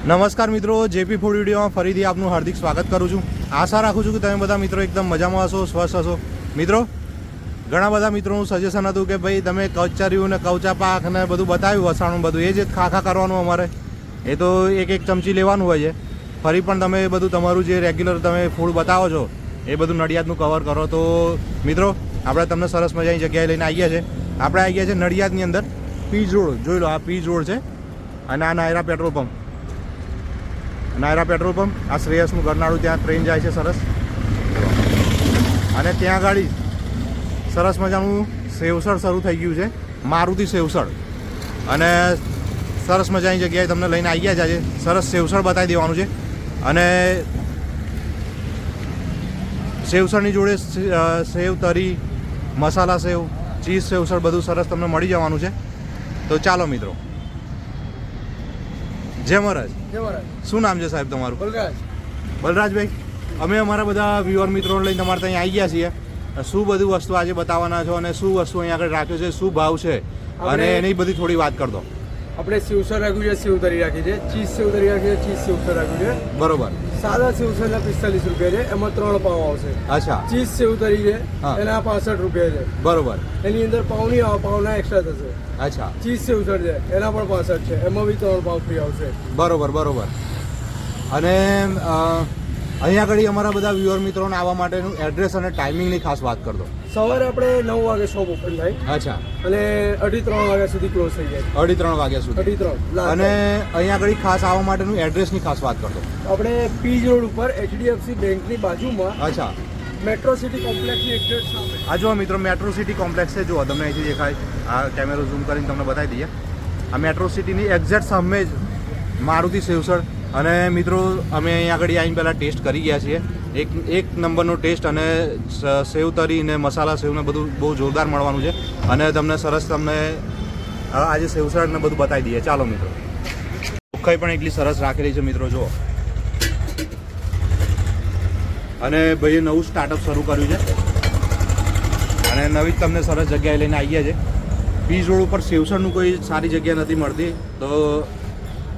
નમસ્કાર મિત્રો, JP food વિડીયોમાં ફરીથી આપનું હાર્દિક સ્વાગત કરું છું. આશા રાખું છું કે તમે બધા મિત્રો એકદમ મજામાં હશો, સ્વસ્થ હશો. મિત્રો, ઘણા બધા મિત્રોનું સજેશન હતું કે ભાઈ, તમે કચરિયું ને કવચા પાક ને બધું બતાવ્યું વસાણું બધું. એ જ ખાખા કરવાનું અમારે. એ તો એક એક ચમચી લેવાનું હોય છે. ફરી પણ તમે બધું તમારું જે રેગ્યુલર તમે ફૂડ બતાવો છો, એ બધું નડિયાદનું કવર કરો. તો, મિત્રો, આપણે તમને સરસ મજાની જગ્યાએ લઈને આવ્યા છીએ. આપણે આવી ગયા છે નડિયાદની અંદર, પીજ રોડ. જોઈ લો, આ પીજ રોડ છે અને આ Nayara petrol pump. Nayara petrol pump. આ શ્રેયસનું ગરનાળું ત્યાં ટ્રેન જાય છે સરસ. અને ત્યાં આગળ સરસ મજાનું સેવસળ શરૂ થઈ ગયું છે. મારુતિ સેવસળ. અને સરસ મજાની જગ્યાએ તમને લઈને આવી ગયા છે સરસ સેવસળ બતાવી દેવાનું છે. અને સેવસળની જોડે સેવ, તરી, મસાલા સેવ, ચીઝ સેવસળ બધું સરસ તમને મળી જવાનું છે. તો ચાલો મિત્રો. જય મહારાજ. શું નામ છે સાહેબ તમારું? બલરાજ. બલરાજભાઈ અમે અમારા બધા વ્યુઅર મિત્રોને લઈને તમારે ત્યાં આવી ગયા છીએ. શું બધું વસ્તુ આજે બતાવવાના છો અને શું વસ્તુ અહીંયા આગળ રાખ્યો છે શું ભાવ છે? અને એની બધી થોડી વાત કરતો દો. આપણે સેવસર રાખ્યું છે સેવ તરી રાખી છે. ચીઝ સેવ તરી રાખી છે ચીઝ સેવસર રાખ્યું છે. બરોબર. સાદા સેવસરના પિસ્તાલીસ રૂપિયા છે એમાં ત્રણ પાવ આવશે. અચ્છા. ચીઝ સેવ તરી છે એના પાસઠ રૂપિયા છે. બરોબર. એની અંદર આવે પાવના એક્સ્ટ્રા થશે. અચ્છા. ચીઝ સેવસર છે એના પણ પાસઠ છે એમાં બી ત્રણ પાવ ફ્રી આવશે. બરોબર બરોબર. અને અહીંયા આગળ અમારા બધા વ્યુઅર મિત્રોને આવવા માટેનું એડ્રેસ અને ટાઈમિંગની ખાસ વાત કરતો સવારે આપણે નવ વાગે શોપ ઓપન થાય. અચ્છા. અને અઢી ત્રણ વાગ્યા સુધી ક્લોઝ થઈ જાય. અઢી ત્રણ વાગ્યા સુધી. અઢી ત્રણ અને અહીંયા આગળ ખાસ આવવા માટેનું એડ્રેસની ખાસ વાત કરતો આપણે પીજ રોડ ઉપર એચડીએફસી બેંકની બાજુમાં અચ્છા. મેટ્રો સિટી કોમ્પ્લેક્સની એડ્રેસ સામે. આ જો મિત્રો મેટ્રો સિટી કોમ્પ્લેક્સ છે. જુઓ તમને અહીંથી દેખાય. આ કેમેરો ઝૂમ કરીને તમને બતાવી દઈએ. આ મેટ્રો સિટીની એક્ઝેક્ટ સામે જ મારુતિ સેવસળ અને મિત્રો, અમે અહીંયા આગળ આવીને પહેલાં ટેસ્ટ કરી ગયા છીએ. એક એક નંબરનો ટેસ્ટ અને સેવ તરી ને મસાલા સેવને બધું બહુ જોરદાર મળવાનું છે. અને તમને સરસ તમને આજે સેવસળ ને બધું બતાવી દઈએ. ચાલો મિત્રો. ચોખ્ખાઈ પણ એટલી સરસ રાખેલી છે મિત્રો, જુઓ. અને ભાઈએ નવું સ્ટાર્ટઅપ શરૂ કર્યું છે. અને નવી જ તમને સરસ જગ્યાએ લઈને આવી ગયા છે બીજ રોડ ઉપર સેવસણનું કોઈ સારી જગ્યા નથી મળતી. તો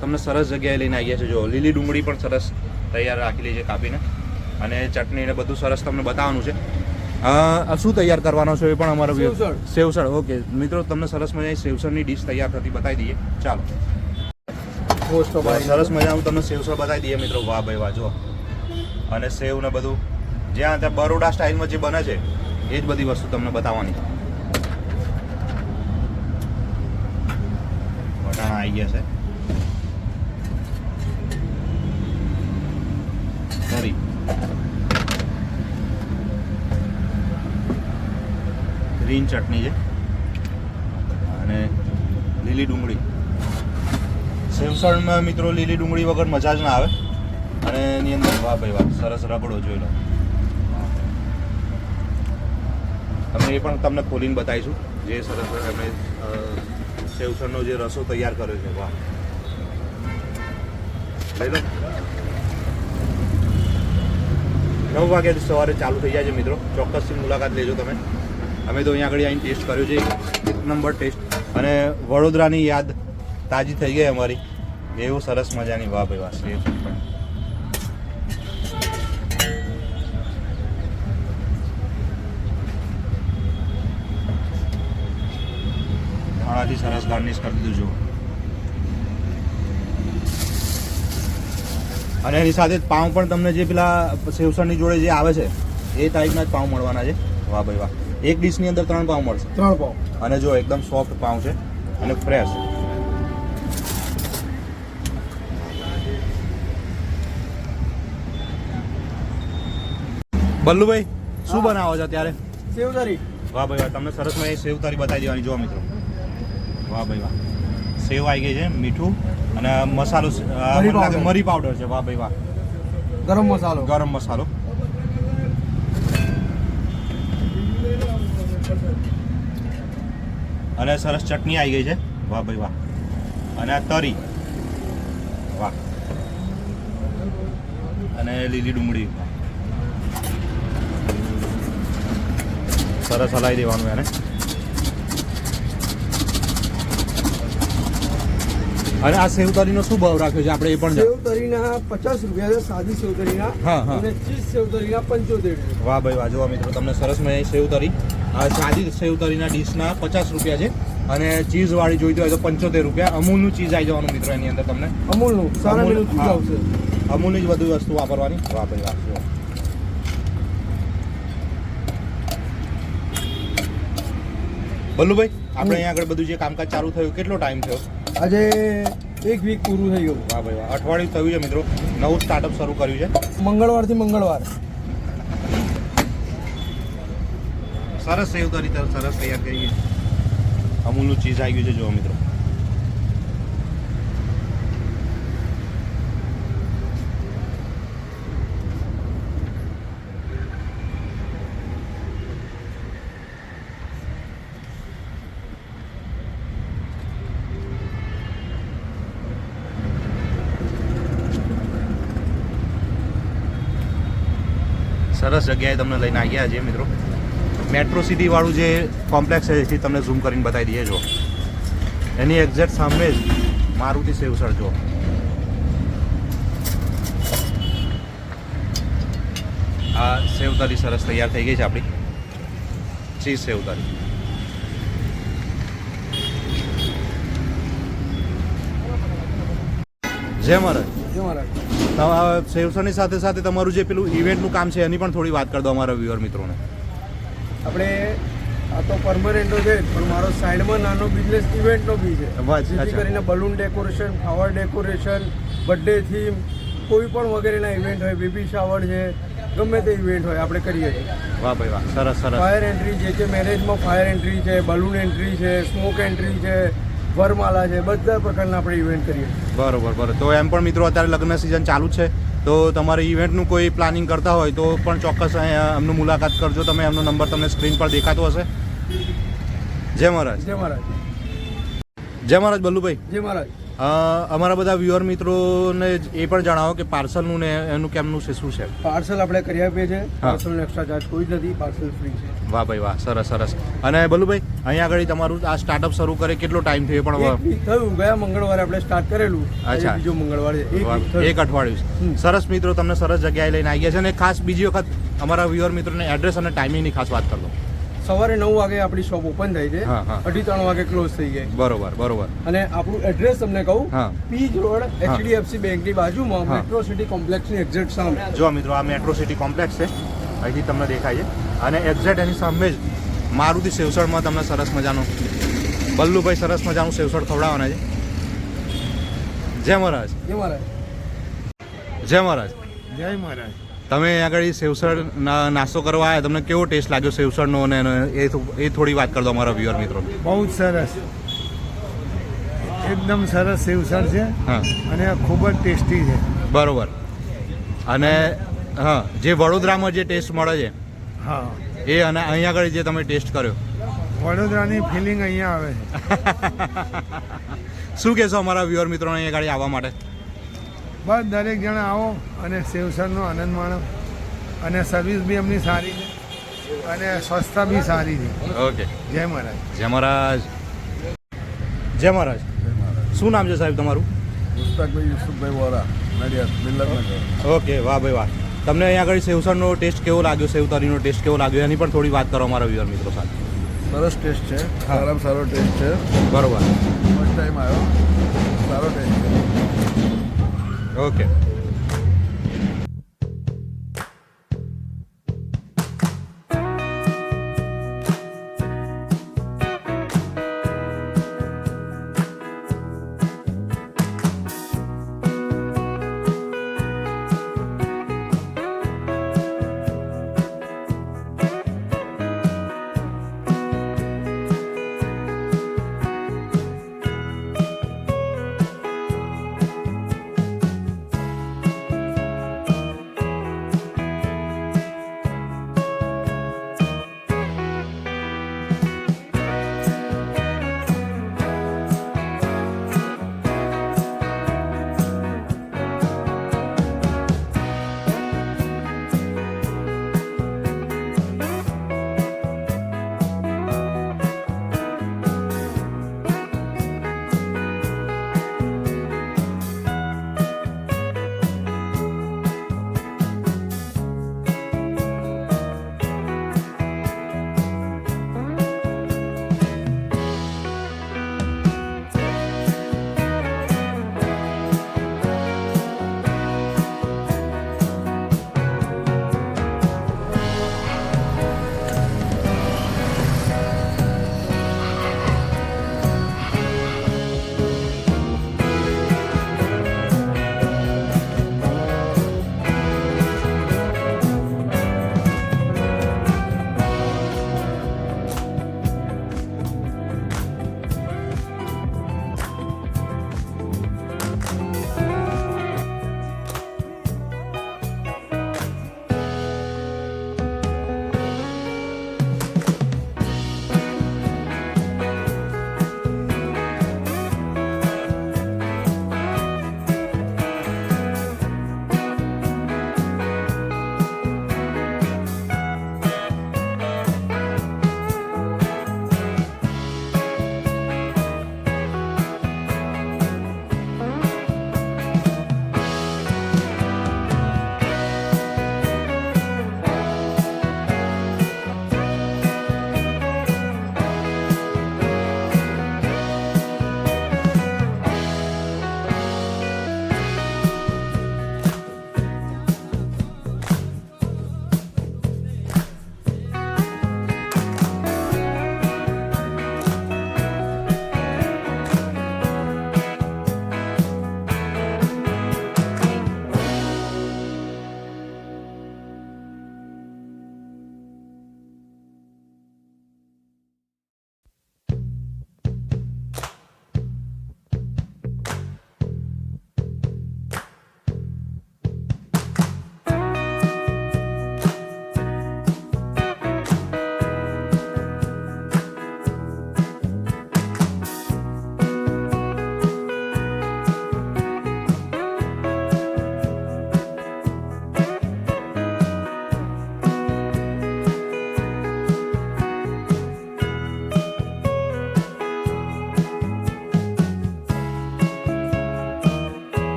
તમને સરસ જગ્યાએ લઈને આવ્યા છે જો લીલી ડુંગળી પણ સરસ તૈયાર રાખેલી છે કાપીને. અને ચટણી ને બધું સરસ તમને બતાવવાનું છે. શું તૈયાર કરવાનો છે એ પણ અમારો સેવસળ. સેવસળ ઓકે. મિત્રો તમને સરસ મજાની સેવસળની ડીશ તૈયાર થતી બતાવી દઈએ. ચાલો. સરસ મજાનું તમને સેવસળ બતાવી દઈએ મિત્રો વાહ ભાઈ વાહ જો. અને સેવ ને બધું. જ્યાં ત્યાં બરોડા સ્ટાઇલમાં જે બને છે એ જ બધી વસ્તુ તમને બતાવવાની. વટાણા આવી ગયા છે કરી ગ્રીન ચટણી છે. અને લીલી ડુંગળી. સેવસણમાં મિત્રો લીલી ડુંગળી વગર મજા જ ના આવે. અને એની અંદર વાહ ભાઈ વાહ, સરસ રગડો જોઈ લો. અમે એ પણ તમને ખોલીને બતાવીશું. જે સરસ અમે સેવસણનો જે રસો તૈયાર કર્યો છે. વાહ. લઈ લો. નવ વાગ્યાથી સવારે ચાલુ થઈ જાય છે મિત્રો. ચોક્કસથી મુલાકાત લેજો તમે. અમે તો અહીંયા આગળ આવીને ટેસ્ટ કર્યો છે. એક નંબર ટેસ્ટ. અને વડોદરાની યાદ તાજી થઈ ગઈ અમારી. એવું સરસ મજાની વાહ ભાઈ વાહ ધાણાથી સરસ ગાર્નિશ કરી દીધું, જુઓ. અને એની સાથે જ પાઉં પણ તમને જે પેલા સેવસણની જોડે જે આવે છે એ ટાઈપના જ પાઉં મળવાના છે. વાહ ભાઈ વાહ. એક ડીશની અંદર ત્રણ પાઉં મળશે. ત્રણ પાઉં. અને જો એકદમ સોફ્ટ પાઉં છે અને ફ્રેશ બલ્લુભાઈ શું બનાવો છો અત્યારે? સેવ તરી વાહ ભાઈ વાહ તમને સરસ મેં સેવ તારી બતાવી દેવાની જો મિત્રો. વાહ ભાઈ વાહ. સેવ આવી ગઈ છે મીઠું અને મસાલો. મરી પાવડર છે વાહ ભાઈ વાહ. ગરમ મસાલો. ગરમ મસાલો. અને સરસ ચટણી આવી ગઈ છે વાહ ભાઈ વાહ. અને આ તરી. વાહ. અને લીલી ડુંગળી. સરસ હલાવી દેવાનું એને. અને આ સેવ તરીનો શું ભાવ રાખ્યો છે? આપણે એ પણ સેવ તરી તરીના પચાસ રૂપિયા છે સાદી સેવ તરીના હા, હા. અને ચીઝ સેવ તરીના પંચોતેર વાહ ભાઈ વાહ જોવા મિત્રો તમને સરસ મેં સેવ તરી આ સાદી સેવ તરીના ડીશના પચાસ રૂપિયા છે. અને ચીઝ વાળી જોઈતી હોય તો પંચોતેર રૂપિયા. અમૂલનું ચીઝ આવી જવાનું મિત્રો એની અંદર તમને. અમૂલનું સારા મિલું હા. આવશે. અમૂલની જ બધું વસ્તુ વાપરવાની. વાહ ભાઈ વાહ જુઓ. બલ્લુભાઈ આપણે અહીંયા આગળ બધું જે કામકાજ ચાલુ થયું કેટલો ટાઈમ થયો? આજે એક વીક પૂરું થઈ ગયું. વાહ ભાઈ વાહ. અઠવાડિયું થયું છે મિત્રો. નવું સ્ટાર્ટઅપ શરૂ કર્યું છે. મંગળવારથી મંગળવાર. સરસ સેવ કરી તર- સરસ તૈયાર કરી છે. અમૂલનું ચીઝ આવી ગયું છે જોવા મિત્રો. સરસ જગ્યાએ તમને લઈને આવ્યા છીએ મિત્રો. મેટ્રો સિટીવાળું જે કોમ્પ્લેક્સ છે, એથી તમને ઝૂમ કરીને બતાવી દઈએ. જો એની એક્ઝેક્ટ સામે જ મારુતિ સેવસર જો આ સેવતારી સરસ તૈયાર થઈ ગઈ છે આપણી. ચીઝ સેવતારી જય મહારાજ સેવસરની સાથે સાથે તમારું જે પેલું ઇવેન્ટનું કામ છે એની પણ થોડી વાત કરી દો અમારા વ્યુઅર મિત્રોને. આપણે આ તો પરમનન્ટ છે પણ મારો સાઈડમાં નાનો બિઝનેસ ઇવેન્ટનો બી છે. જેથી કરીને balloon decoration flower decoration birthday theme કોઈ પણ વગેરેના ઇવેન્ટ હોય બેબી શાવર છે ગમે તે ઇવેન્ટ હોય આપણે કરીએ છીએ. વાહ ભાઈ વાહ સરસ સરસ. ફાયર એન્ટ્રી જે છે મેરેજમાં ફાયર એન્ટ્રી છે બલૂન એન્ટ્રી છે સ્મોક એન્ટ્રી છે વરમાલા છે બધા પ્રકારના આપણે ઇવેન્ટ કરીએ. બરોબર બરોબર. તો એમ પણ મિત્રો અત્યારે લગ્ન સિઝન ચાલુ છે તો તમારે ઇવેન્ટનું કોઈ પ્લાનિંગ કરતા હોય તો પણ ચોક્કસ એમનું મુલાકાત કરજો. તમે એમનો નંબર તમને સ્ક્રીન પર દેખાતો હશે. જય મહારાજ. જય મહારાજ. જય મહારાજ બલ્લુભાઈ. જય મહારાજ. અમારા બધા વ્યુઅર મિત્રોને એ પણ જણાવો કે પાર્સલનું ને એનું કેમનું છે શું છે? પાર્સલ આપણે કરી આપીએ છીએ. પાર્સલનો એક્સ્ટ્રા ચાર્જ કોઈ જ નથી પાર્સલ ફ્રી છે. વાહ ભાઈ વાહ સરસ સરસ. અને બલુભાઈ અહીંયા આગળ તમારું આ સ્ટાર્ટઅપ શરૂ કરે કેટલો ટાઈમ થયો પણ થયું ગયા મંગળવારે આપણે સ્ટાર્ટ કરેલું. અચ્છા. બીજો મંગળવારે એક અઠવાડિયું સરસ મિત્રો તમને સરસ જગ્યાએ લઈને આવી ગયા છે અને ખાસ બીજી વખત અમારા વ્યુઅર મિત્રોને એડ્રેસ અને ટાઈમિંગની ખાસ વાત કરી સવારે નવ વાગે આપણી શોપ ઓપન થાય છે. અઢી ત્રણ વાગે ક્લોઝ થઈ જાય. બરોબર બરોબર. અને આપણું એડ્રેસ તમને કહું. પીજ રોડ એચડીએફસી બેંકની બાજુમાં. મેટ્રો સિટી કોમ્પ્લેક્સની એક્ઝેક્ટ સામે. જો મિત્રો આ મેટ્રો સિટી કોમ્પ્લેક્સ છે. અહીંથી તમને દેખાય છે. અને એક્ઝેક્ટ એની સામે જ મારુતિ સેવસળમાં તમને સરસ મજાનું બલ્લુભાઈ સરસ મજાનું સેવસળ ખવડાવવાના છે. જય મહારાજ. જય મહારાજ. જય મહારાજ. જય મહારાજ. તમે આગળ સેવસળ ના- નાસ્તો કરવા આવ્યા તમને કેવો ટેસ્ટ લાગ્યો સેવસળનો અને એ એ થોડી વાત કરજો અમારા વ્યુઅર મિત્રો. બહુ જ સરસ. એકદમ સરસ સેવસર છે. હા. અને ખૂબ જ ટેસ્ટી છે. બરોબર. અને હા જે વડોદરામાં જે ટેસ્ટ મળે છે હા. એ અને અહીંયા આગળ જે તમે ટેસ્ટ કર્યો. વડોદરાની ફિલિંગ અહીંયા આવે છે. શું કહેશો અમારા વ્યુઅર મિત્રોને અહીંયા આગળ આવવા માટે? બસ દરેક જણા આવો અને સેવસરનો આનંદ માણો. અને સર્વિસ બી એમની સારી છે. અને સ્વચ્છતા બી સારી છે. ઓકે. જય મહારાજ. જય મહારાજ. જય મહારાજ. શું નામ છે સાહેબ તમારું? પુસ્તકભાઈ યુસુફભાઈ વોરા નડિયાદ મિલનનગર ઓકે વાહ ભાઈ વાહ. તમને અહીંયા આગળ સેવસરનો ટેસ્ટ કેવો લાગ્યો સેવતરીનો ટેસ્ટ કેવો લાગ્યો એની પણ થોડી વાત કરો અમારા વ્યુઅર મિત્રો સાથે. સરસ ટેસ્ટ છે. સારામાં સારો ટેસ્ટ છે. બરોબર. ફર્સ્ટ ટાઈમ આવ્યો. સારો ટેસ્ટ છે ઓકે